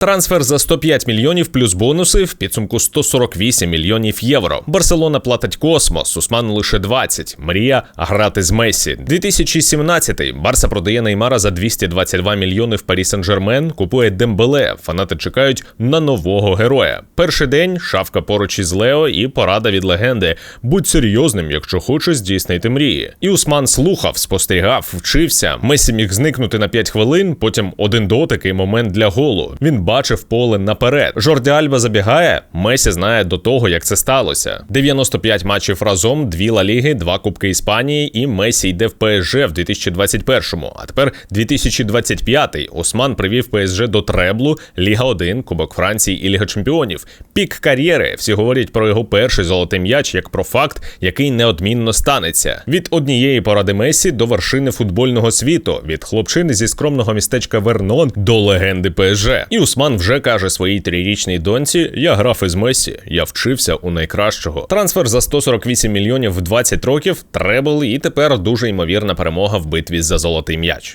Трансфер за 105 мільйонів плюс бонуси в підсумку 148 мільйонів євро. Барселона платить космос, Усман лише 20. Мрія грати з Месі. 2017 Барса продає Неймара за 222 мільйони в Парі Сен-Жермен. Купує Дембеле. Фанати чекають на нового героя. Перший день шавка поруч із Лео і порада від легенди. Будь серйозним, якщо хочеш здійснити мрії. І Усман слухав, спостерігав, вчився. Месі міг зникнути на 5 хвилин, потім один дотик і момент для голу. Він бачив поле наперед. Жорді Альба забігає. Месі знає до того, як це сталося. 95 матчів разом, дві Ла Ліги, два Кубки Іспанії, і Месі йде в ПСЖ в 2021-му. А тепер 2025-й. Осман привів ПСЖ до треблу, Ліга 1, Кубок Франції і Ліга Чемпіонів. Пік кар'єри. Всі говорять про його перший золотий м'яч як про факт, який неодмінно станеться. Від однієї поради Месі до вершини футбольного світу, від хлопчини зі скромного містечка Вернон до легенди ПСЖ. І Усман вже каже своїй трирічній доньці: Я грав із Месі, я вчився у найкращого. Трансфер за 148 мільйонів в 20 років, требл, і тепер дуже ймовірна перемога в битві за золотий м'яч.